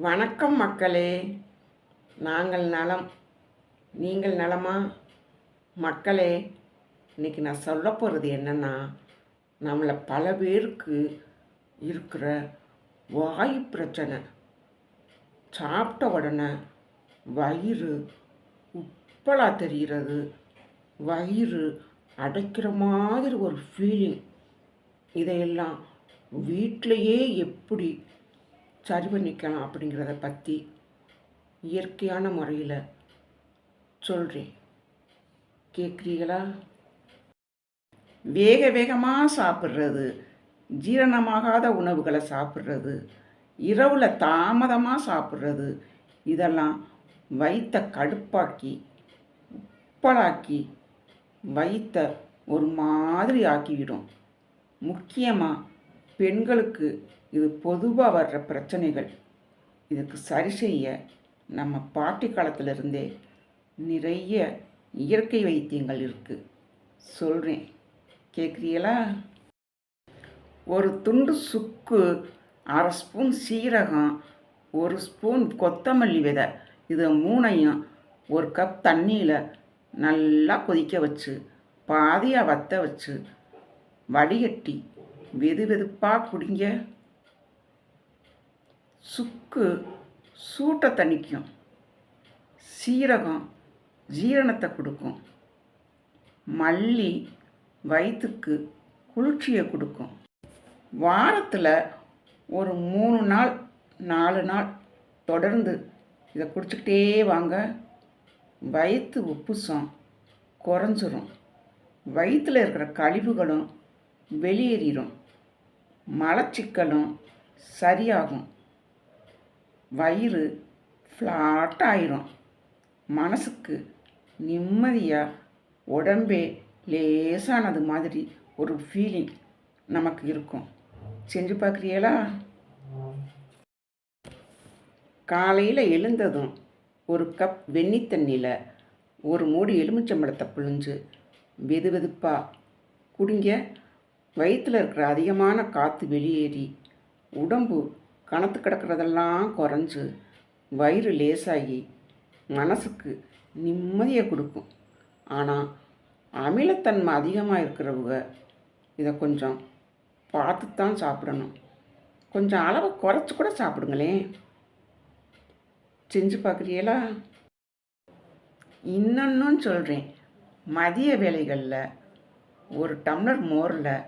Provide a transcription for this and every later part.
வணக்கம் மக்களே. நாங்கள் நலம். நீங்கள் நலமா? மக்களே இன்னைக்கு நான் சொல்ல போகிறது என்னென்னா நம்மளை பல பேருக்கு இருக்கிற வாயு பிரச்சனை சாப்பிட்ட உடனே வயிறு உப்பலாக தெரிகிறது. வயிறு அடைக்கிற மாதிரி ஒரு ஃபீலிங் இதையெல்லாம் வீட்டிலையே எப்படி சரி பண்ணிக்கலாம் அப்படிங்கிறத பற்றி இயற்கையான முறையில் சொல்கிறேன் கேட்குறீங்களா வேக வேகமாக சாப்பிட்றது ஜீரணமாகாத உணவுகளை சாப்பிட்றது இரவில் தாமதமாக சாப்பிட்றது இதெல்லாம் வயிற்ற கடுப்பாக்கி உப்பலாக்கி வயிற்ற ஒரு மாதிரி ஆக்கிவிடும். முக்கியமாக பெண்களுக்கு இது பொதுவாக வர்ற பிரச்சனைகள். இதுக்கு சரி செய்ய நம்ம பாட்டி காலத்திலிருந்தே நிறைய இயற்கை வைத்தியங்கள் இருக்குது சொல்கிறேன் கேட்குறீங்களா ஒரு துண்டு சுக்கு அரை ஸ்பூன் சீரகம் ஒரு ஸ்பூன் கொத்தமல்லி விதை. இதை மூணையும் ஒரு கப் தண்ணியில் நல்லா கொதிக்க வச்சு பாதியாக வத்த வச்சு வடிகட்டி வெது வெதுப்பாக குடிங்க. சுக்கு சூட்டை தணிக்கும் சீரகம் ஜீரணத்தை கொடுக்கும் மல்லி வயிற்றுக்கு குளிர்ச்சியை கொடுக்கும். வாரத்தில் ஒரு மூணு நாள் நாலு நாள் தொடர்ந்து இதை குடிச்சிக்கிட்டே வாங்க. வயிற்று உப்புசம் குறைஞ்சிரும். வயிற்றில் இருக்கிற கழிவுகளும் வெளியேறிடும் மலச்சிக்கலும் சரியாகும். வயிறு ஃப்ளாட் ஆயிரும். மனசுக்கு நிம்மதியாக உடம்பே லேசானது மாதிரி ஒரு ஃபீலிங் நமக்கு இருக்கும். செஞ்சு பார்க்குறீங்களா? காலையில் எழுந்ததும் ஒரு கப் வெந்நி தண்ணியில் ஒரு மூடி எலுமிச்சம்பழத்தை புழிஞ்சு வெது வெதுப்பாக குடிங்க. வயிற்றில் இருக்கிற அதிகமான காற்று வெளியேறி உடம்பு கணத்து கிடக்கிறதெல்லாம் குறைஞ்சு வயிறு லேசாகி மனசுக்கு நிம்மதியை கொடுக்கும். ஆனால் அமிலத்தன்மை அதிகமாக இருக்கிறவங்க இதை கொஞ்சம் பார்த்து தான் சாப்பிடணும். கொஞ்சம் அளவை குறைச்சி கூட சாப்பிடுங்களேன். செஞ்சு பார்க்குறீங்களா? இன்னொன்னும் சொல்கிறேன் மதிய வேலைகளில் ஒரு டம்ளர் மோரில்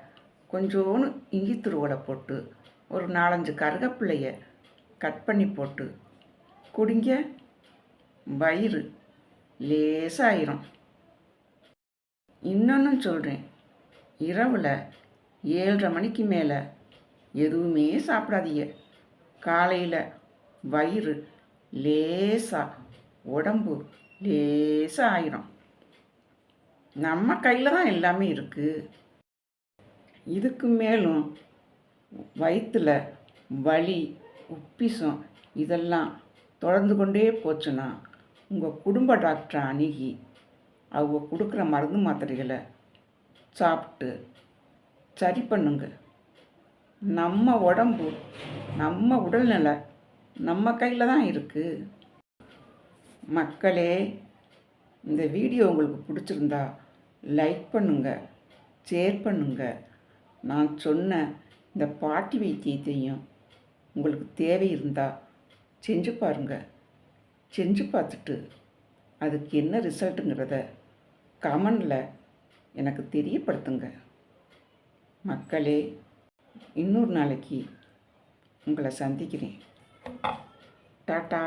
கொஞ்சோன்னு இஞ்சி துருவலை போட்டு ஒரு நாலஞ்சு கருகப்பிள்ளைய கட் பண்ணி போட்டு குடிங்க. வயிறு லேசாயிரும். இன்னொன்று சொல்கிறேன் இரவில் ஏழரை மணிக்கு மேலே எதுவுமே சாப்பிடாதீங்க. காலையில் வயிறு லேசாக உடம்பு லேசாக ஆயிரும் நம்ம கையில் தான் எல்லாமே இருக்குது இதுக்கு மேலும் வயிற்றில் வலி உப்பிசம் இதெல்லாம் தொடர்ந்து கொண்டே போச்சுன்னா உங்கள் குடும்ப டாக்டரை அணுகி அவங்க கொடுக்குற மருந்து மாத்திரைகளை சாப்பிட்டு சரி பண்ணுங்க. நம்ம உடம்பு நம்ம உடல்நிலை நம்ம கையில் தான் இருக்குது மக்களே இந்த வீடியோ உங்களுக்கு பிடிச்சிருந்தா லைக் பண்ணுங்கள் ஷேர் பண்ணுங்கள் நான் சொன்ன இந்த பாட்டி வைத்தியத்தையும் உங்களுக்கு தேவை இருந்தால் செஞ்சு பாருங்கள் செஞ்சு பார்த்துட்டு அதுக்கு என்ன ரிசல்ட்டுங்கிறத கமனில் எனக்கு தெரியப்படுத்துங்க. மக்களே இன்னொரு நாளைக்கு உங்களை சந்திக்கிறேன். டாட்டா.